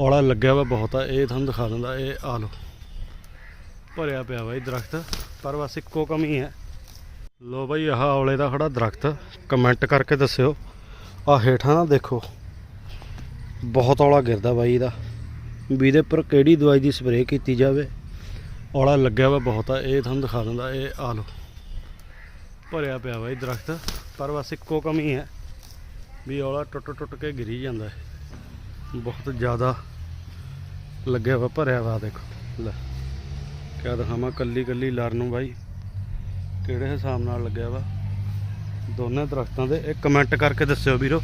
ਔਲਾ ਲੱਗਿਆ ਵਾ ਬਹੁਤ ਆ, ਇਹ ਤੁਹਾਨੂੰ ਦਿਖਾ ਦਿੰਦਾ, ਇਹ ਆ ਲੋ ਭਰਿਆ ਪਿਆ ਵਾ ਇਹ ਦਰਖਤ, ਪਰ ਬਸ ਇੱਕੋ ਕਮੀ ਹੈ ਲੋ ਬਾਈ, ਆਹ ਔਲੇ ਦਾ ਖੜਾ ਦਰਖਤ ਕਮੈਂਟ ਕਰਕੇ ਦੱਸਿਓ। ਆ ਹੇਠਾਂ ਨਾ ਦੇਖੋ, ਬਹੁਤ ਔਲਾ ਗਿਰਦਾ ਬਾਈ ਇਹਦਾ। ਵੀ ਇਹਦੇ ਉੱਪਰ ਕਿਹੜੀ ਦਵਾਈ ਦੀ ਸਪਰੇਅ ਕੀਤੀ ਜਾਵੇ। ਔਲਾ ਲੱਗਿਆ ਵਾ ਬਹੁਤ ਆ, ਇਹ ਤੁਹਾਨੂੰ ਦਿਖਾ ਦਿੰਦਾ, ਇਹ ਆ ਲੋ ਭਰਿਆ ਪਿਆ ਵਾ ਇਹ ਦਰਖਤ, ਪਰ ਬਸ ਇੱਕੋ ਕਮੀ ਹੈ ਵੀ ਔਲਾ ਟੁੱਟ ਟੁੱਟ ਕੇ ਗਿਰੀ ਜਾਂਦਾ ਹੈ। ਬਹੁਤ ਜ਼ਿਆਦਾ ਲੱਗਿਆ ਵਾ, ਭਰਿਆ ਵਾ, ਦੇਖੋ। ਲੈ, ਕਿਆ ਦਿਖਾਵਾਂ, ਕੱਲੀ ਕੱਲੀ ਲਰ ਨੂੰ ਬਾਈ। ਕਿਹੜੇ ਹਿਸਾਬ ਨਾਲ ਲੱਗਿਆ ਵਾ? ਦੋਨੇ ਦਰਖਤਾਂ ਦੇ ਇਹ ਕਮੈਂਟ ਕਰਕੇ ਦੱਸਿਓ ਵੀਰੋ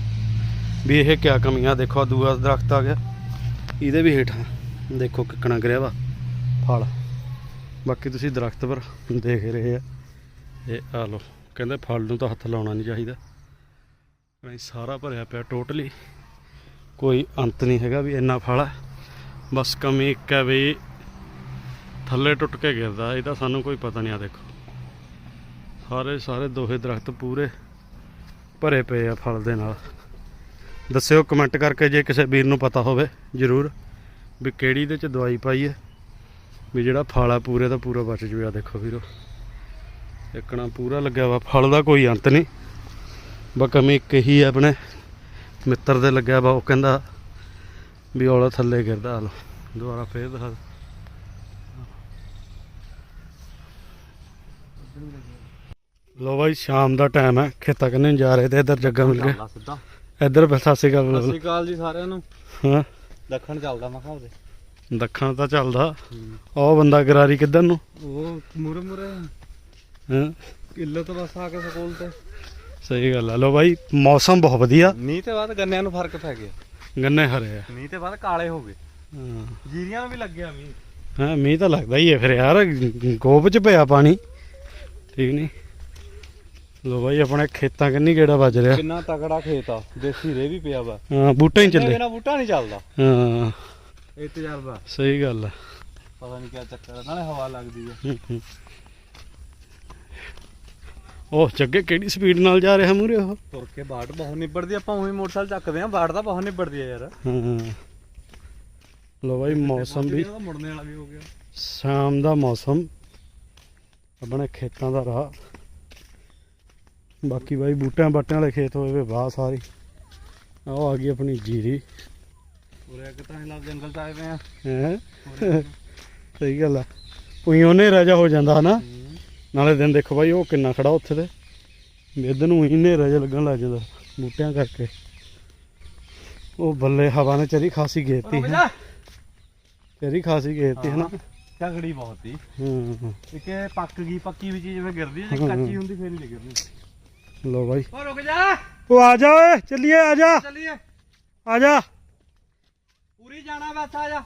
ਵੀ ਇਹ ਕਿਆ ਕਮੀਆਂ ਦੇਖੋ, ਆਹ ਦੂਆ ਦਰਖਤ ਆ ਗਿਆ। ਇਹਦੇ ਵੀ ਹੇਠਾਂ ਦੇਖੋ ਕਿੱਕਣਾ ਗਿਰਿਆ ਵਾ, ਫਲ। ਬਾਕੀ ਤੁਸੀਂ ਦਰਖਤ ਪਰ ਦੇਖ ਰਹੇ ਆ। ਇਹ ਆ ਲੋ ਕਹਿੰਦੇ ਫਲ ਨੂੰ ਤਾਂ ਹੱਥ ਲਾਉਣਾ ਨਹੀਂ ਚਾਹੀਦਾ। ਨਹੀਂ ਸਾਰਾ ਭਰਿਆ ਪਿਆ ਟੋਟਲੀ ਕੋਈ ਅੰਤ ਨਹੀਂ ਹੈਗਾ ਵੀ ਇੰਨਾ ਫਲ। ਹੈ ਬਸ ਕਮੀ ਇੱਕ ਹੈ ਵੀ ਥੱਲੇ ਟੁੱਟ ਕੇ ਗਿਰਦਾ ਇਹਦਾ ਸਾਨੂੰ ਕੋਈ ਪਤਾ ਨਹੀਂ ਆ ਦੇਖੋ। ਸਾਰੇ ਸਾਰੇ ਦੋਹੇ ਦਰਖਤ ਪੂਰੇ ਭਰੇ ਪਏ ਆ ਫਲ ਦੇ ਨਾਲ। ਦੱਸਿਓ ਕਮੈਂਟ ਕਰਕੇ ਜੇ ਕਿਸੇ ਵੀਰ ਨੂੰ ਪਤਾ ਹੋਵੇ ਜਰੂਰ ਵੀ ਕਿਹੜੀ ਇਹਦੇ ਚ ਦਵਾਈ ਪਾਈ ਹੈ। ਵੀ ਜਿਹੜਾ ਫਲ ਆ ਪੂਰੇ ਦਾ ਪੂਰਾ ਬਚ ਜੂਗਾ ਆਹ ਦੇਖੋ ਵੀਰੋ। ਇੱਕਣਾ ਪੂਰਾ ਲੱਗਿਆ ਵਾ, ਫਲ ਦਾ ਕੋਈ ਅੰਤ ਨਹੀਂ। ਬਸ ਕਮੀ ਇੱਕ ਹੀ ਹੈ ਆਪਣੇ। ਮਿੱਤਰ ਦੇ ਲੱਗਿਆ ਵਾ ਉਹ ਕਹਿੰਦਾ ਵੀ ਔਲਾ ਥੱਲੇ ਗਿਰਦਾ ਆ ਲੋ ਦੁਬਾਰਾ ਫੇਰ ਦਿਖਾ ਲੋ ਬਾਈ ਸ਼ਾਮ ਦਾ ਟਾਈਮ ਹੈ ਖੇਤਾਂ ਕੰਨੇ ਜਾ ਰਹੇ ਤੇ ਇੱਧਰ ਜੱਗਾ ਮਿਲ ਗਿਆ। ਸਿੱਧਾ। ਇੱਧਰ ਸ਼੍ਰੀ ਅਕਾਲ ਸਤਿ ਸ਼੍ਰੀ ਅਕਾਲ ਜੀ ਸਾਰਿਆਂ ਨੂੰ। ਹਾਂ। ਦੱਖਣ ਚੱਲਦਾ ਮੈਂ ਕਿਹਾ ਉਹਦੇ। ਦੱਖਣ ਤਾਂ ਚੱਲਦਾ। ਉਹ ਬੰਦਾ ਗਰਾਰੀ ਕਿੱਧਰ ਨੂੰ? ਉਹ ਮੂਰੇ ਮੂਰੇ ਹਾਂ? ਕਿਲੋ ਤੋਂ ਬਸ ਆ ਕੇ ਸਕੂਲ ਤੇ। ਸਹੀ ਗੱਲ ਆ। ਲੋ ਬਾਈ ਮੌਸਮ ਬਹੁਤ ਵਧੀਆ। ਮੀਂਹ ਤੇ ਬਾਅਦ ਗੰਨਿਆਂ ਨੂੰ ਫ਼ਰਕ ਪੈ ਗਿਆ। ਗੰਨੇ ਹਰੇ ਆ। ਮੀਂਹ ਤੇ ਬਾਅਦ ਕਾਲੇ ਹੋ ਗਏ। ਹਾਂ। ਜੀਰੀਆਂ ਨੂੰ ਵੀ ਲੱਗਿਆ ਮੀਂਹ। ਹਾਂ ਮੀਂਹ ਤਾਂ ਲੱਗਦਾ ਹੀ ਹੈ ਫਿਰ ਯਾਰ। ਗੋਬ ਚ ਪਿਆ ਪਾਣੀ। ਠੀਕ ਨਹੀਂ ਲੋ ਬਾਈ ਆਪਣੇ ਖੇਤਾਂ ਕੰਨੀ ਕਿਹੜਾ ਵੱਜ ਰਿਹਾ। ਕਿੰਨਾ ਤਕੜਾ ਖੇਤ ਆ। ਦੇਸੀ ਰੇ ਵੀ ਪਿਆ ਵਾ। ਹਾਂ ਬੂਟੇ ਹੀ ਚੱਲੇ। ਬਿਨਾ ਬੂਟਾ ਨਹੀਂ ਚੱਲਦਾ। ਹਾਂ। ਇਹ ਤਜਰਬਾ। ਸਹੀ ਗੱਲ ਆ। ਪਤਾ ਨਹੀਂ ਕਿਆ ਚੱਕਰ ਆ। ਨਾਲੇ ਹਵਾ ਲੱਗਦੀ ਆ। ਹੂੰ, ਹੂੰ। ਉਹ ਜੱਗੇ ਕਿਹੜੀ ਸਪੀਡ ਨਾਲ ਜਾ ਰਿਹਾ ਮੂਰੇ ਉਹ? ਤੁਰ ਕੇ ਬਾਟ ਬਹੁਤ ਨਿਬੜਦੀ ਆਪਾਂ ਉਹੀ ਮੋਟਰਸਾਈਕਲ ਚੱਕਦੇ ਆ ਬਾਟ ਤਾਂ ਬਹੁਤ ਨਿਬੜਦੀ ਆ ਯਾਰ। ਹਾਂ। ਲੋ ਬਾਈ ਮੌਸਮ ਵੀ। ਇਹਦਾ ਮੁੜਨੇ ਵਾਲਾ ਵੀ ਹੋ ਗਿਆ। ਸ਼ਾਮ ਦਾ ਮੌਸਮ। ਆਪਣੇ ਖੇਤਾਂ ਦਾ ਰਾਹ। ਬਾਕੀ ਬਾਈ ਬੂਟਿਆਂ ਬਾਟਿਆਂ ਵਾਲੇ ਖੇਤ ਹੋਏ ਵੇ ਵਾਹ ਸਾਰੀ। ਆਹ ਆ ਗਈ ਆਪਣੀ ਜੀਰੀ। ਉਰੇ ਆ ਕੇ ਤਾਂ ਹਿਲਾ ਜੰਗਲ ਚ ਆਏ ਪਏ ਆ। ਹੈ? ਸਹੀ ਗੱਲ ਆ। ਉਈਓ ਹਨੇਰਾ ਜਿਹਾ ਹੋ ਜਾਂਦਾ ਹਨਾ? ਨਾਲੇ ਦਿਨ ਦੇਖੋ ਬਾਈ ਉਹ ਕਿੰਨਾ ਖੜਾ ਉੱਥੇ ਤੇ। ਮਿੱਧ ਨੂੰ ਹੀ ਹਨੇਰਾ ਜਿਹਾ ਲੱਗਣ ਲੱਗ ਜਾਂਦਾ ਬੂਟਿਆਂ ਕਰਕੇ। ਉਹ ਬੱਲੇ ਹਵਾ ਨੇ ਚਰੀ ਖਾਸੀ ਗੇਤੀ ਰੁਕ ਹੈ ਚਰੀ ਖਾਸੀ ਗੇਤੀ ਹੈ ਨਾ। ਝਗੜੀ ਬਹੁਤ ਸੀ। ਹੂੰ। ਇੱਕ ਇਹ ਪੱਕ ਗਈ ਪੱਕੀ ਵੀ ਚੀਜ਼ ਫੇ ਗਿਰਦੀ ਜੇ ਕੱਚੀ। ਹੁੰਦੀ ਫੇਰ ਨਹੀਂ ਗਿਰਦੀ। ਲੋ ਬਾਈ। ਓ ਰੁਕ ਜਾ। ਉਹ ਆ ਜਾ ਓਏ ਚੱਲੀਏ ਆ ਜਾ। ਚੱਲੀਏ। ਆ ਜਾ। ਪੂਰੀ ਜਾਣਾ ਬਸ ਆ ਜਾ।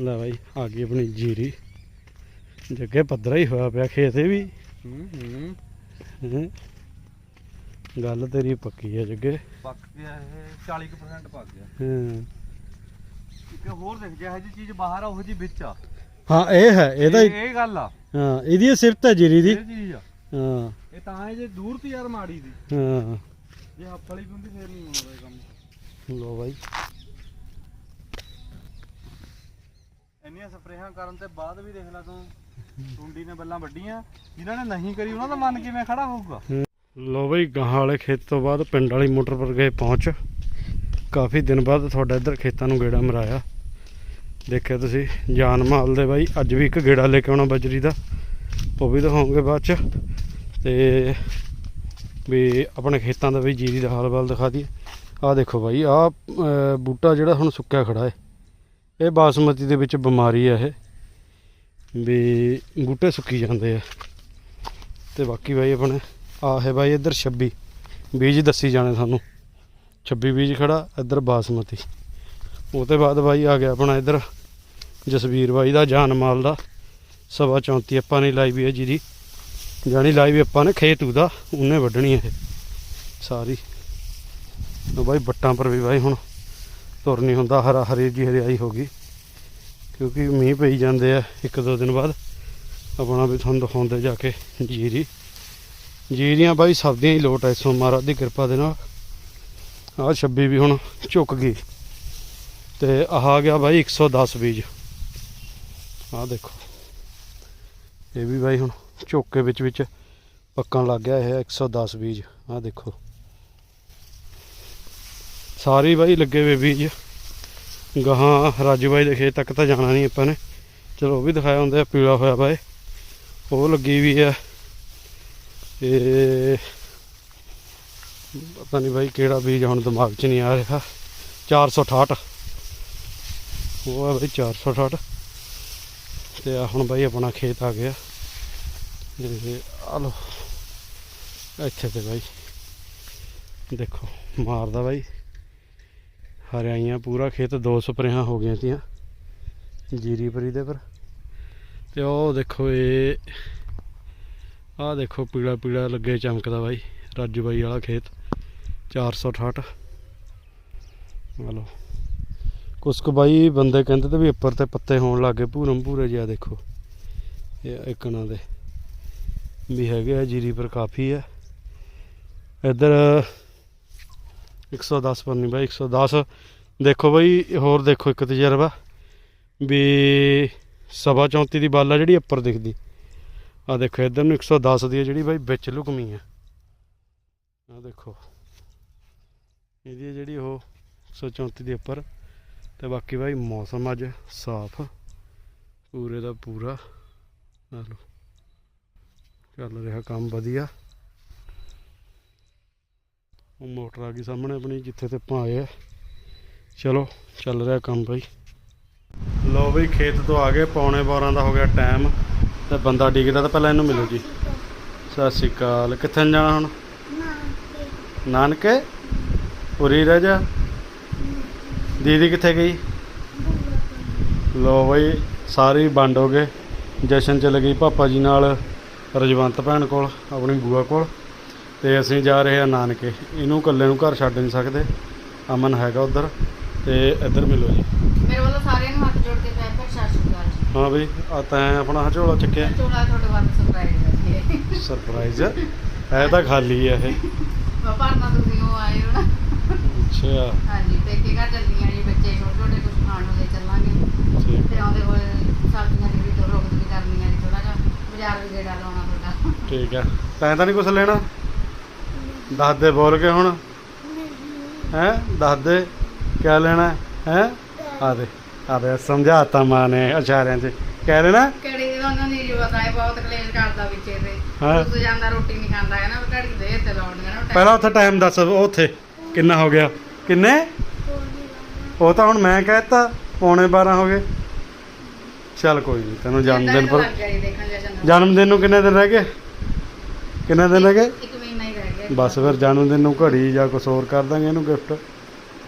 ਲੈ ਬਾਈ ਆ ਗਈ ਆਪਣੀ ਜੀਰੀ। ਜੱਗੇ ਪੱਧਰਾ ਹੀ ਹੋਇਆ ਪਿਆ ਖੇਤ ਇਹ ਵੀ। ਹੂੰ ਹੂੰ। ਹੈਂ। ਗੱਲ ਤੇਰੀ ਪੱਕੀ ਹੈ ਜੱਗੇ। ਪੱਕ ਗਿਆ ਇਹ 40% ਪੱਕ ਗਿਆ। ਹਾਂ। ਇੱਕ ਹੋਰ ਦੇਖ ਜੇ ਇਹ ਜੀ ਚੀਜ਼ ਬਾਹਰ ਆ ਉਹ ਜੀ ਵਿੱਚ ਆ। ਹਾਂ ਇਹ ਹੈ ਇਹਦਾ ਇਹ ਹੀ- ਇਹ ਗੱਲ ਆ। ਹਾਂ ਇਹਦੀ ਸਿਫਤ ਹੈ ਜੀਰੀ ਦੀ। ਇਹ ਹਾਂ। ਇਹ ਤਾਂ ਹੈ ਜੇ ਦੂਰ ਤੀ ਯਾਰ ਮਾੜੀ ਦੀ। ਹਾਂ। ਜੇ ਹੱਥ ਵਾਲੀ ਹੁੰਦੀ ਫੇਰ ਨਹੀਂ ਇਹ ਕੰਮ। ਲੋ ਬਾਈ। ਇੰਨੀਆਂ ਸਪਰੇਹਾਂ ਕਰਨ ਤੇ ਬਾਅਦ ਵੀ ਦੇਖ ਲੈ ਤੂੰ। ਟੁੰਡੀ ਨੇ ਬੱਲਾਂ ਵੱਡੀਆਂ, ਜਿਨ੍ਹਾਂ ਨੇ ਨਹੀਂ ਕਰੀ, ਉਹਨਾਂ ਦਾ ਮਨ ਕਿਵੇਂ ਖੜਾ ਹੋਊਗਾ? ਲੋ ਬਾਈ, ਗਾਹਾਂ ਵਾਲੇ ਖੇਤ ਤੋਂ ਬਾਅਦ ਪਿੰਡ ਵਾਲੀ ਮੋਟਰ ਪਰ ਗਏ ਪਹੁੰਚ। ਕਾਫੀ ਦਿਨ ਬਾਅਦ ਤੁਹਾਡਾ ਇੱਧਰ ਖੇਤਾਂ ਨੂੰ ਗੇੜਾ ਮਰਾਇਆ। ਦੇਖਿਆ ਤੁਸੀਂ, ਜਾਨ ਮਾਲ ਦੇ ਬਾਈ, ਅੱਜ ਵੀ ਇੱਕ ਗੇੜਾ ਲੈ ਕੇ ਆਉਣਾ ਬਜਰੀ ਦਾ। ਉਹ ਵੀ ਦਿਖਾਉਂਗੇ ਬਾਅਦ ਚ। ਤੇ ਵੀ ਆਪਣੇ ਖੇਤਾਂ ਦਾ ਵੀ ਜੀਰੀ ਦਾ ਹਾਲ ਵਾਲ ਦਿਖਾ ਦਈਏ। ਆਹ ਦੇਖੋ ਬਾਈ, ਆਹ ਬੂਟਾ ਜਿਹੜਾ ਹੁਣ ਸੁੱਕਿਆ ਖੜਾ ਹੈ ਇਹ ਬਾਸਮਤੀ ਦੇ ਵਿੱਚ ਬਿਮਾਰੀ ਹੈ ਇਹ। ਵੀ ਬੂਟੇ ਸੁੱਕੀ ਜਾਂਦੇ ਆ। ਤੇ ਬਾਕੀ ਬਾਈ ਆਪਣੇ ਆ ਹੈ ਬਾਈ ਇੱਧਰ 26 ਬੀਜ ਦੱਸੀ ਜਾਣੇ ਸਾਨੂੰ। 26 ਬੀਜ ਖੜਾ, ਇੱਧਰ ਬਾਸਮਤੀ। ਉਹ ਤੇ ਬਾਅਦ ਬਾਈ ਆ ਗਿਆ ਆਪਣਾ ਇੱਧਰ, ਜਸਵੀਰ ਬਾਈ ਦਾ, ਜਾਨ ਮਾਲ ਦਾ। ਸਵਾ 34 ਆਪਾਂ ਨੇ ਲਾਈ ਵੀ ਹੈ ਜਿਹਦੀ। ਜਾਣੀ ਲਾਈ ਵੀ ਆਪਾਂ ਨੇ ਖੇਤ ਉਹਦਾ, ਉਹਨੇ ਵੱਢਣੀ ਇਹ। ਸਾਰੀ। ਉਹ ਬਾਈ ਬੱਟਾਂ ਪਰ ਵੀ ਬਾਈ ਹੁਣ ਤੁਰ ਨਹੀਂ ਹੁੰਦਾ ਹਰਾ ਹਰੀ ਜੀ ਹਰਿਆਈ ਹੋ ਗਈ। ਕਿਉਂਕਿ ਮੀਂਹ ਪਈ ਜਾਂਦੇ ਆ ਇੱਕ ਦੋ ਦਿਨ ਬਾਅਦ। ਆਪਣਾ ਵੀ ਤੁਹਾਨੂੰ ਦਿਖਾਉਂਦੇ ਜਾ ਕੇ ਜੀਰੀ। ਜੀਰੀਆਂ ਬਾਈ ਸਭ ਦੀਆਂ ਹੀ ਲੋਟ ਐ ਸੋ ਮਹਾਰਾਜ ਦੀ ਕਿਰਪਾ ਦੇ ਨਾਲ। ਆਹ 26 ਵੀ ਹੁਣ ਝੁੱਕ ਗਈ। ਤੇ ਆਹ ਆ ਗਿਆ ਬਾਈ 110 ਬੀਜ। ਆਹ ਦੇਖੋ। ਇਹ ਵੀ ਬਾਈ ਹੁਣ ਝੋਕੇ ਵਿੱਚ ਵਿੱਚ ਪੱਕਣ ਲੱਗ ਗਿਆ ਇਹ 110 ਬੀਜ। ਆਹ ਦੇਖੋ। ਸਾਰੇ ਬਾਈ ਲੱਗੇ ਵੇ ਬੀਜ। ਗਾਹਾਂ ਰਾਜੂ ਬਾਈ ਦੇ ਖੇਤ ਤੱਕ ਤਾਂ ਜਾਣਾ ਨਹੀਂ ਆਪਾਂ ਨੇ। ਚਲੋ ਉਹ ਵੀ ਦਿਖਾਇਆ ਹੁੰਦਾ ਹੈ, ਪੀਲਾ ਹੋਇਆ ਬਾਈ ਉਹ ਲੱਗੀ ਵੀ ਆ। ਇਹ ਪਤਾ ਨਹੀਂ ਬਾਈ ਕਿਹੜਾ ਬੀਜ ਹੁਣ ਦਿਮਾਗ 'ਚ ਨਹੀਂ ਆ ਰਿਹਾ। 468 ਉਹ ਆ ਬਾਈ 468 ਤੇ ਆ ਹੁਣ ਬਾਈ ਆਪਣਾ ਖੇਤ ਆ ਗਿਆ। ਇਹ ਆ ਲੋ ਇੱਥੇ ਤੇ ਬਾਈ। ਦੇਖੋ ਮਾਰਦਾ ਬਾਈ। ਹਰਿਆਈਆਂ ਪੂਰਾ ਖੇਤ ਦੋ ਸਪਰੇਹਾਂ ਹੋ ਗਈਆਂ ਤੀਆਂ। ਜੀਰੀ ਪਰੀ ਦੇ ਪਰ। ਤੇ ਉਹ ਦੇਖੋ ਇਹ, ਆਹ ਦੇਖੋ ਪੀਲਾ ਪੀਲਾ ਲੱਗੇ ਚਮਕਦਾ ਬਾਈ, ਰਾਜੂ ਬਾਈ ਵਾਲਾ ਖੇਤ 468 ਹਲੋ ਕੁਛ ਕੁ ਬਾਈ ਬੰਦੇ ਕਹਿੰਦੇ ਤੇ ਵੀ ਉੱਪਰ ਤੇ ਪੱਤੇ ਹੋਣ ਲੱਗੇ, ਭੂਰਮ ਭੂਰੇ ਜਿਹਾ ਦੇਖੋ। ਇਹ ਇਕਣਾ ਦੇ। ਵੀ ਹੈਗੇ ਆ, ਜੀਰੀ ਪਰ ਕਾਫੀ ਆ। ਇੱਧਰ 110 ਪਰ ਨਹੀਂ ਬਾਈ 110 ਦੇਖੋ ਬਾਈ, ਹੋਰ ਦੇਖੋ ਇੱਕ ਤਜਰਬਾ ਵੀ ਸਵਾ 34 ਦੀ ਬਾਲ ਆ ਜਿਹੜੀ ਉੱਪਰ ਦਿਖਦੀ। ਆ ਦੇਖੋ, ਇੱਧਰ ਨੂੰ 110 ਦੀ ਹੈ ਜਿਹੜੀ ਬਾਈ, ਵਿੱਚ ਲੁਕਮੀ ਹੈ ਆ ਦੇਖੋ, ਇਹਦੀ ਹੈ ਜਿਹੜੀ ਉਹ 134 ਦੇ ਉੱਪਰ। ਤੇ ਬਾਕੀ ਬਾਈ, ਮੌਸਮ ਅੱਜ ਸਾਫ਼, ਪੂਰੇ ਦਾ ਪੂਰਾ। ਆ ਲਓ, ਚੱਲ ਰਿਹਾ ਕੰਮ ਵਧੀਆ। ਉਹ ਮੋਟਰ ਆ ਗਈ ਸਾਹਮਣੇ ਆਪਣੀ, ਜਿੱਥੇ ਤੇ ਆਪਾਂ ਆਏ ਆ। ਚਲੋ, ਚੱਲ ਰਿਹਾ ਕੰਮ ਬਾਈ। ਲੋ ਬਈ, ਖੇਤ ਤੋਂ ਆ ਗਏ, ਪੌਣੇ 12 ਦਾ ਹੋ ਗਿਆ ਟਾਈਮ ਤੇ ਬੰਦਾ ਡਿੱਗਦਾ ਤਾਂ ਪਹਿਲਾਂ ਇਹਨੂੰ ਮਿਲੋ ਜੀ। ਸਤਿ ਸ਼੍ਰੀ ਅਕਾਲ। ਕਿੱਥੇ ਜਾਣਾ ਹੁਣ? ਨਾਨਕੇ? ਉਰੀ ਰਹਿ ਜਾ। ਦੀਦੀ ਕਿੱਥੇ ਗਈ? ਲੋ ਬਈ, ਸਾਰੇ ਵੰਡ ਹੋ ਗਏ। ਜਸ਼ਨ ਚਲੇ ਗਈ ਪਾਪਾ ਜੀ ਨਾਲ, ਰਜਵੰਤ ਭੈਣ ਕੋਲ, ਆਪਣੀ ਬੂਆ ਕੋਲ। ਤੇ ਅਸੀਂ ਜਾ ਰਹੇ ਹਾਂ ਨਾਨਕੇ। ਇਹਨੂੰ ਇਕੱਲੇ ਨੂੰ ਘਰ ਛੱਡ ਨਹੀਂ ਸਕਦੇ। ਅਮਨ ਹੈਗਾ ਉਧਰ ਤੇ ਇੱਧਰ ਮਿਲੋ ਜੀ। ਮੇਰੇ ਵੱਲੋਂ ਸਾਰਿਆਂ ਨੂੰ ਹੱਥ ਜੋੜ ਕੇ ਪੈਰ ਸਤਿ ਸ਼੍ਰੀ ਅਕਾਲ ਜੀ। ਹਾਂ ਬਈ ਆ ਤੈਂ ਆਪਣਾ ਹਝੋਲਾ ਚੱਕਿਆ। ਚੋਲਾ ਤੁਹਾਡੇ ਵਾਸਤੇ ਸਰਪ੍ਰਾਈਜ਼ ਹੈ ਸਰਪ੍ਰਾਈਜ਼ ਹੈ ਤਾਂ ਖਾਲੀ ਹੈ ਇਹ। ਪਾਪਾ ਨਾ ਤੁਸੀਂ ਉਹ ਆਏ ਹੋ ਨਾ ਅੱਛਾ। ਹਾਂਜੀ ਪੇਕੇ ਘਰ ਚੱਲੀਆਂ ਜੀ ਬੱਚੇ ਛੋਟੇ ਛੋਟੇ ਕੁਝ ਖਾਣ ਨੂੰ ਲੈ ਚੱਲਾਂਗੇ। ਠੀਕ ਤੇ ਆਉਂਦੇ ਹੋਏ ਸਬਜ਼ੀਆਂ ਦੀ ਵੀ ਤੋਂ ਰੋਕ ਵੀ ਕਰਨੀਆਂ ਜੀ ਥੋੜਾ ਜਿਹਾ ਬਾਜ਼ਾਰ ਵੀ ਗੇੜਾ ਲਾਉਣਾ ਤੁਹਾਡਾ। ਠੀਕ ਹੈ ਤੈਂ ਤਾਂ ਨਹੀਂ ਕੁਝ ਲੈਣਾ? ਦੱਸ ਦੇ ਬੋਲ ਕੇ ਹੁਣ? ਹੈ? ਦੱਸ ਦੇ ਕਿਆ ਲੈਣਾ? ਹੈ? ਆ ਦੇ ਆ ਦੇ ਸਮਝਾਤਾ ਮਾਂ ਨੇ ਇਸ਼ਾਰਿਆਂ 'ਚ। ਕਹਿ ਰਹੇ ਨਾ? ਕਿਹੜੀ ਉਹਨਾਂ ਦੀ ਜੀ ਹੈ ਬਹੁਤ ਕਲੇਸ਼ ਕਰਦਾ ਵਿੱਚ ਹਾਂ। ਉਸ ਜਾਂਦਾ ਰੋਟੀ ਨਹੀਂ ਖਾਂਦਾ ਹੈ ਨਾ? ਘੜੀ ਦੇ ਤੇ ਲਾਉਣੀਆਂ ਨਾ ਪਹਿਲਾਂ ਉੱਥੇ ਟਾਈਮ ਦੱਸ ਉਹ ਉੱਥੇ। ਕਿੰਨਾ ਹੋ ਗਿਆ? ਕਿੰਨੇ? ਉਹ ਤਾਂ ਹੁਣ ਮੈਂ ਕਹਿਤਾ ਪੌਣੇ 12 ਹੋ ਗਏ। ਚੱਲ ਕੋਈ ਨਹੀਂ ਤੈਨੂੰ ਜਨਮ ਦਿਨ ਪਰ ਜਨਮ ਦਿਨ ਨੂੰ ਕਿੰਨੇ ਦਿਨ ਰਹਿ ਗਏ? ਕਿੰਨੇ ਦਿਨ ਰਹਿ ਗਏ? ਇੱਕ ਬਸ ਫਿਰ ਜਨਮ ਦਿਨ ਨੂੰ ਘੜੀ ਜਾਂ ਕੁਝ ਹੋਰ ਕਰ ਦਾਂਗੇ ਇਹਨੂੰ ਗਿਫਟ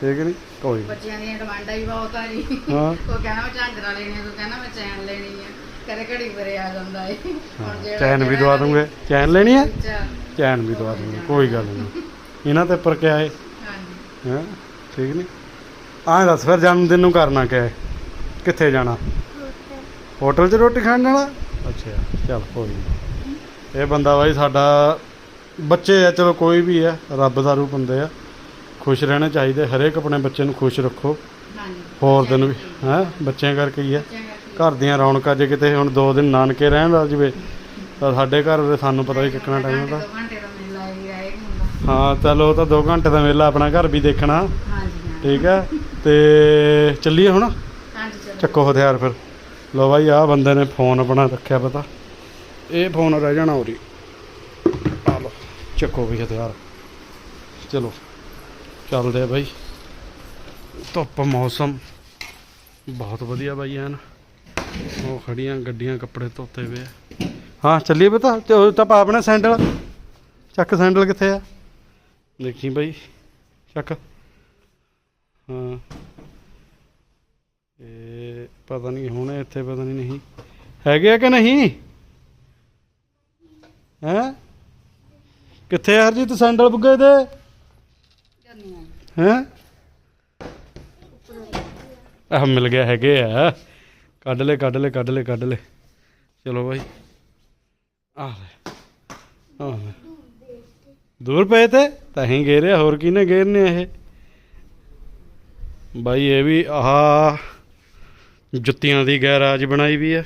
ਠੀਕ ਨਹੀਂ? ਕੋਈ ਨੀ। ਬੱਚਿਆਂ ਦੀਆਂ ਡਿਮਾਂਡਾਂ ਵੀ ਬਹੁਤ ਆ ਜੀ। ਹਾਂ। ਕੋਈ ਕਹਿੰਦਾ ਮੈਂ ਝਾਂਜਰਾ ਲੈਣੀ ਆ ਕੋਈ ਕਹਿੰਦਾ ਮੈਂ ਚੈਨ ਲੈਣੀ ਆ। ਕਦੇ ਘੜੀ ਬਰੇ ਆ ਜਾਂਦਾ ਏ। ਹੁਣ ਜਿਹੜਾ- ਚੈਨ ਵੀ ਦਵਾ ਦੂੰਗੇ। ਚੈਨ ਲੈਣੀ ਹੈ ਅੱਛਾ, ਚੈਨ ਵੀ ਦਵਾ ਦੂੰਗੇ ਕੋਈ ਗੱਲ ਨਹੀਂ ਇਹਨਾਂ ਤੇ ਉੱਪਰ ਕਿਆ ਹੈ ਹਾਂਜੀ। ਹੈਂ ਠੀਕ ਨਹੀਂ ਆਹ ਦੱਸ ਫਿਰ ਜਨਮ ਦਿਨ ਨੂੰ ਕਰਨਾ ਕਿਆ ਹੈ ਕਿੱਥੇ ਜਾਣਾ? ਹੋਟਲ। 'ਚ ਰੋਟੀ ਖਾਣ ਜਾਣਾ? ਅੱਛਾ ਚੱਲ ਕੋਈ ਨਹੀਂ ਇਹ ਬੰਦਾ ਬਾਈ ਸਾਡਾ ਬੱਚੇ ਆ ਚਲੋ ਕੋਈ ਵੀ ਆ ਰੱਬ ਦਾ ਰੂਪ ਹੁੰਦੇ ਆ। ਖੁਸ਼ ਰਹਿਣਾ ਚਾਹੀਦੇ ਹਰੇਕ ਆਪਣੇ ਬੱਚੇ ਨੂੰ ਖੁਸ਼ ਰੱਖੋ। ਹਾਂਜੀ। ਹੋਰ ਦਿਨ ਵੀ ਹੈ ਬੱਚਿਆਂ ਕਰਕੇ ਹੀ ਆ। ਘਰ ਦੀਆਂ ਰੌਣਕਾਂ ਜੇ ਕਿਤੇ ਹੁਣ ਦੋ ਦਿਨ ਨਾਨਕੇ ਰਹਿਣ ਲੱਗ ਜਵੇ ਤਾਂ ਸਾਡੇ ਘਰ ਦੇ ਸਾਨੂੰ ਪਤਾ ਹੀ ਕਿੰਨਾ ਟਾਈਮ ਹੁੰਦਾ। ਦੋ ਦਾ ਹੀ ਚਲੋ ਤਾਂ 2 ਘੰਟੇ ਦਾ ਮੇਲਾ ਆਪਣਾ ਘਰ ਵੀ ਦੇਖਣਾ। ਠੀਕ ਹੈ ਤੇ ਚੱਲੀਏ ਹੁਣ? ਚੱਕੋ ਹਥਿਆਰ ਫਿਰ। ਲੋ ਬਾਈ ਆਹ ਬੰਦੇ ਨੇ ਫੋਨ ਆਪਣਾ ਰੱਖਿਆ ਪਤਾ। ਇਹ ਫੋਨ ਰਹਿ ਜਾਣਾ ਉਰੀ। ਚੱਕੋ ਵੀ ਹਥਿਆਰ। ਚਲੋ, ਚੱਲਦੇ ਆ ਬਾਈ। ਧੁੱਪ ਮੌਸਮ, ਬਹੁਤ ਵਧੀਆ ਬਾਈ ਐਨ। ਉਹ ਖੜੀਆਂ ਗੱਡੀਆਂ ਕੱਪੜੇ ਧੋਤੇ ਵੇ ਹਾਂ, ਚੱਲੀਏ ਬਤਾ ਤਾਂ ਪਾ ਆਪਣਾ ਸੈਂਡਲ। ਚੱਕ ਸੈਂਡਲ ਕਿੱਥੇ ਆ? ਦੇਖੀ ਬਾਈ, ਚੱਕ। ਹਾਂ। ਇਹ ਪਤਾ ਨਹੀਂ ਹੁਣ ਇੱਥੇ, ਪਤਾ ਨਹੀਂ ਨਹੀਂ। ਹੈਗੇ ਆ ਕਿ ਨਹੀਂ? ਹੈ? ਕਿੱਥੇ ਆ ਹਰਜੀਤ? ਸੈਂਡਲ ਬੁੱਗੇ ਦੇ? ਕਰਨੀ ਆ ਮਿਲ ਗਿਆ ਹੈਗੇ ਆ। ਕੱਢ ਲੈ ਕੱਢ ਲੈ ਕੱਢ ਲੈ ਕੱਢ ਲੈ। ਚਲੋ ਬਾਈ। ਆ ਲੈ। ਆਹ ਲੈ। ਦੂਰ ਪਏ ਤੇ? ਤਾਂ ਹੀ ਗੇਰਿਆ ਹੋਰ ਕਿਹਨੇ ਗੇਰਨੇ ਇਹ? ਬਾਈ, ਇਹ ਵੀ ਆਹ ਜੁੱਤੀਆਂ ਦੀ ਗੈਰਾਜ ਬਣਾਈ ਵੀ ਹੈ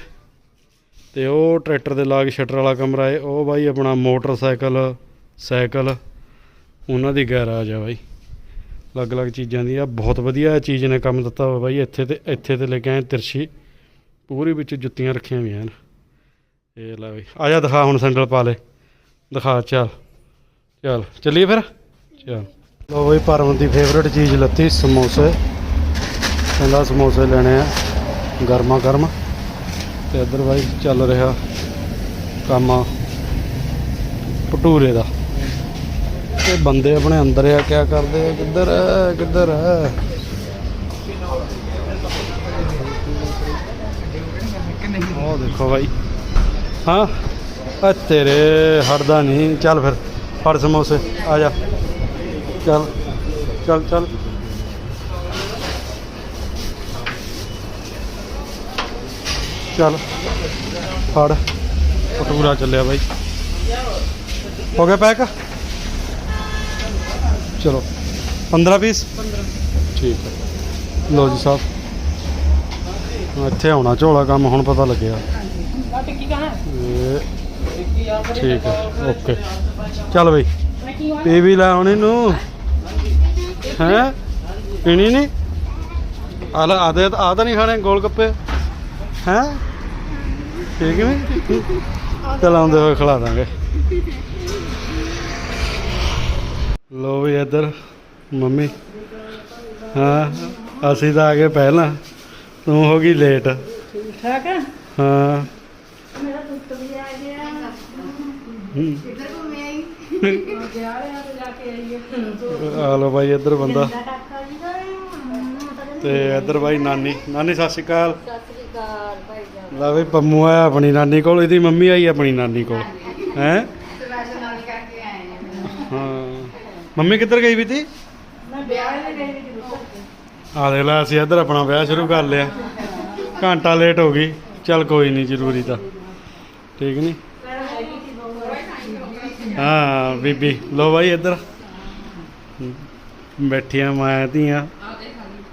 ਤੇ ਉਹ ਟਰੈਕਟਰ ਦੇ ਲਾਗ ਸ਼ਟਰ ਵਾਲਾ ਕਮਰਾ ਹੈ ਉਹ ਬਾਈ ਆਪਣਾ ਮੋਟਰਸਾਈਕਲ ਸਾਈਕਲ, ਉਹਨਾਂ ਦੀ ਗੈਰਾਜ ਆ ਬਾਈ। ਅਲੱਗ-ਅਲੱਗ ਚੀਜ਼ਾਂ ਦੀ ਆ, ਬਹੁਤ ਵਧੀਆ ਚੀਜ਼ ਨੇ ਕੰਮ ਦਿੱਤਾ ਹੋਇਆ ਬਾਈ। ਇੱਥੇ ਤੇ ਇੱਥੇ ਤੇ ਲੈ ਕੇ ਆਏ ਤਿਰਛੀ, ਪੂਰੀ ਵਿੱਚ ਜੁੱਤੀਆਂ ਰੱਖੀਆਂ ਹੋਈਆਂ ਹਨ। ਇਹ ਲੈ ਬਈ, ਆ ਜਾ ਦਿਖਾ ਹੁਣ ਸੈਂਡਲ ਪਾ ਲੈ। ਦਿਖਾ, ਚੱਲ ਚੱਲ, ਚੱਲੀਏ ਫਿਰ? ਚੱਲ। ਲੋ ਬਈ ਪਰਮ ਦੀ ਫੇਵਰਟ ਚੀਜ਼ ਲੱਤੀ, ਸਮੋਸੇ। ਕਹਿੰਦਾ ਸਮੋਸੇ ਲੈਣੇ ਆ, ਗਰਮਾ ਗਰਮ। ਤੇ ਅਦਰਵਾਈਜ਼ ਚੱਲ ਰਿਹਾ ਕੰਮ ਭਟੂਰੇ ਦਾ। ਤੇ ਬੰਦੇ ਆਪਣੇ ਅੰਦਰ ਆ, ਕਿਆ ਕਰਦੇ ਆ? ਕਿੱਧਰ ਆ? ਕਿੱਧਰ ਹੈ ਉਹ ਦੇਖੋ ਬਾਈ। ਹਾਂ? ਆ ਤੇਰੇ ਹਟਦਾ ਨਹੀਂ। ਚੱਲ ਫਿਰ, ਫੜ ਸਮੋਸੇ, ਆ ਜਾ। ਚੱਲ ਚੱਲ ਚੱਲ। ਚੱਲ, ਫੜ। ਭਟੂਰਾ ਚੱਲਿਆ ਬਾਈ। ਹੋ ਗਿਆ ਪੈਕ? ਚਲੋ। 15 ਪੀਸ 15 ਠੀਕ ਹੈ। ਲੋ ਜੀ ਸਾਹਿਬ ਇੱਥੇ ਆਉਣਾ ਝੋਲਾ ਕੰਮ ਹੁਣ ਪਤਾ ਲੱਗਿਆ। ਇਹ ਠੀਕ ਹੈ। ਓਕੇ। ਚੱਲ ਬਈ। ਪੀ ਵੀ ਲੈ ਹੁਣ ਇਹਨੂੰ ਹੈ? ਪੀਣੀ ਨਹੀਂ? ਆ ਲੈ ਆਦੇ ਆ ਤਾਂ ਨਹੀਂ ਖਾਣੇ ਗੋਲ ਗੱਪੇ ਹੈ? ਠੀਕ ਨਹੀਂ ਚਲ ਆਉਂਦੇ ਹੋਏ ਖਿਲਾ ਦਾਂਗੇ। ਲੋ ਵੀ ਇੱਧਰ ਮੰਮੀ। ਹਾਂ ਅਸੀਂ ਤਾਂ ਆ ਗਏ ਪਹਿਲਾਂ। ਤੂੰ ਹੋ ਗਈ ਲੇਟ ਠੀਕ ਹੈ ਹਾਂ। ਮੇਰਾ ਪੁੱਤ ਵੀ ਆ ਗਿਆ। ਇੱਧਰ ਘੁੰਮੇ ਆਈ? ਗਿਆ ਰਿਆ ਤੇ ਜਾ ਕੇ ਆਈਏ ਆ। ਲੋ ਬਾਈ ਇੱਧਰ ਬੰਦਾ। ਜੀ ਤੇ ਇੱਧਰ ਬਾਈ ਨਾਨੀ। ਨਾਨੀ ਸਤਿ ਸ਼੍ਰੀ ਅਕਾਲ। ਸਤਿ ਸ੍ਰੀ ਅਕਾਲ ਭਾਈ ਜਾਨ। ਲੈ ਬਈ ਪੰਮੂ ਆਇਆ ਆਪਣੀ ਨਾਨੀ ਕੋਲ ਇਹਦੀ ਮੰਮੀ ਆਈ ਆਪਣੀ ਨਾਨੀ ਕੋਲ। ਹੈ ਸਪੈਸ਼ਲ ਨਾਲ ਕਰਕੇ ਆਏ ਆ ਹਾਂ ਮੰਮੀ ਕਿੱਧਰ ਗਈ ਵੀ ਤੀ ਮੈਂ ਵਿਆਹ ਲੈ ਗਈ ਵੀ ਆ ਦੇਖ ਲੈ ਅਸੀਂ ਇੱਧਰ ਆਪਣਾ ਵਿਆਹ ਸ਼ੁਰੂ ਕਰ ਲਿਆ। ਘੰਟਾ ਲੇਟ ਹੋ ਗਈ। ਚੱਲ ਕੋਈ ਨਹੀਂ ਜ਼ਰੂਰੀ ਤਾਂ। ਠੀਕ ਨਹੀਂ? ਹਾਂ ਬੀਬੀ ਲੋ ਬਾਈ ਇੱਧਰ। ਬੈਠੀਆਂ ਮਾਂ ਧੀਆਂ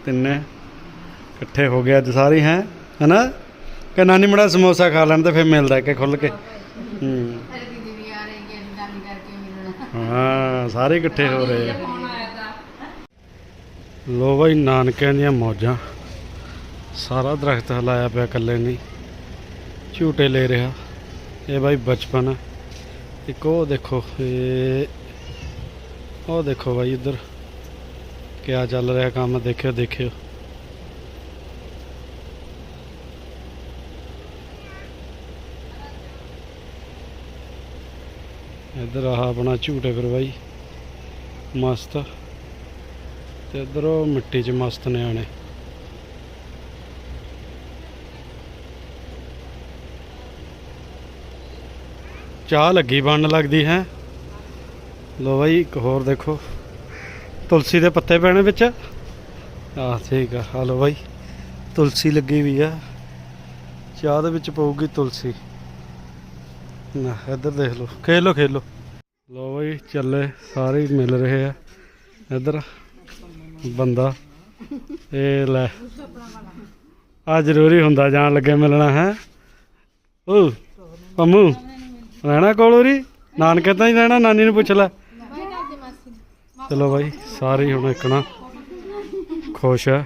ਤਿੰਨੇ। ਇਕੱਠੇ ਹੋ ਗਏ ਅੱਜ ਸਾਰੇ ਹੈ? ਹਨਾ? ਕਿ ਨਾਨੀ ਮੜਾ ਸਮੋਸਾ ਖਾ ਲੈਣ ਤੇ ਫਿਰ ਮਿਲਦਾ ਕਿ। ਖੁੱਲ ਕੇ ਹੂੰ। ਹਾਂ, ਸਾਰੇ ਇਕੱਠੇ ਹੋ ਰਹੇ ਆ। ਲੋ ਬਾਈ, ਨਾਨਕਿਆਂ ਦੀਆਂ ਮੌਜਾਂ। ਸਾਰਾ ਦਰਖਤ ਹਲਾਇਆ ਪਿਆ ਇਕੱਲੇ ਨਹੀਂ ਝੂਟੇ ਲੈ ਰਿਹਾ। ਇਹ ਬਾਈ ਬਚਪਨ। ਇੱਕ ਉਹ ਦੇਖੋ, ਇਹ ਉਹ ਦੇਖੋ ਬਾਈ ਇੱਧਰ। ਕਿਆ ਚੱਲ ਰਿਹਾ ਕੰਮ, ਦੇਖਿਓ ਦੇਖਿਓ। ਇੱਧਰ ਆਹ ਆਪਣਾ ਝੂਟੇ ਫਿਰ ਬਾਈ। ਮਸਤ। ਤੇ ਇੱਧਰ ਮਿੱਟੀ 'ਚ ਮਸਤ ਨਿਆਣੇ। ਚਾਹ ਲੱਗੀ ਬਣਨ ਲੱਗਦੀ ਹੈ। ਲੋ ਬਾਈ, ਇੱਕ ਹੋਰ ਦੇਖੋ। ਤੁਲਸੀ ਦੇ ਪੱਤੇ ਪੈਣੇ ਵਿੱਚ। ਆਹ, ਠੀਕ ਆ। ਆ ਲੋ ਬਾਈ, ਤੁਲਸੀ ਲੱਗੀ ਵੀ ਆ। ਚਾਹ ਦੇ ਵਿੱਚ ਪਊਗੀ ਤੁਲਸੀ। ਨਾ, ਇੱਧਰ ਦੇਖ ਲਓ। ਖੇਲੋ ਖੇਲੋ ਲੋ ਬਾਈ, ਚੱਲੇ, ਸਾਰੇ ਹੀ ਮਿਲ ਰਹੇ ਆ। ਇੱਧਰ ਬੰਦਾ, ਇਹ ਲੈ। ਆ ਜ਼ਰੂਰੀ ਹੁੰਦਾ ਜਾਣ ਲੱਗੇ ਮਿਲਣਾ, ਹੈ? ਓ, ਪੰਮੂ, ਰਹਿਣਾ ਕੋਲ ਉਰੀ? ਨਾਨਕੇ ਤਾਂ ਹੀ ਰਹਿਣਾ, ਨਾਨੀ ਨੂੰ ਪੁੱਛ ਲੈ। ਚਲੋ ਬਾਈ, ਸਾਰੇ ਹੀ ਹੁਣ ਇੱਕਣਾ ਖੁਸ਼ ਆ।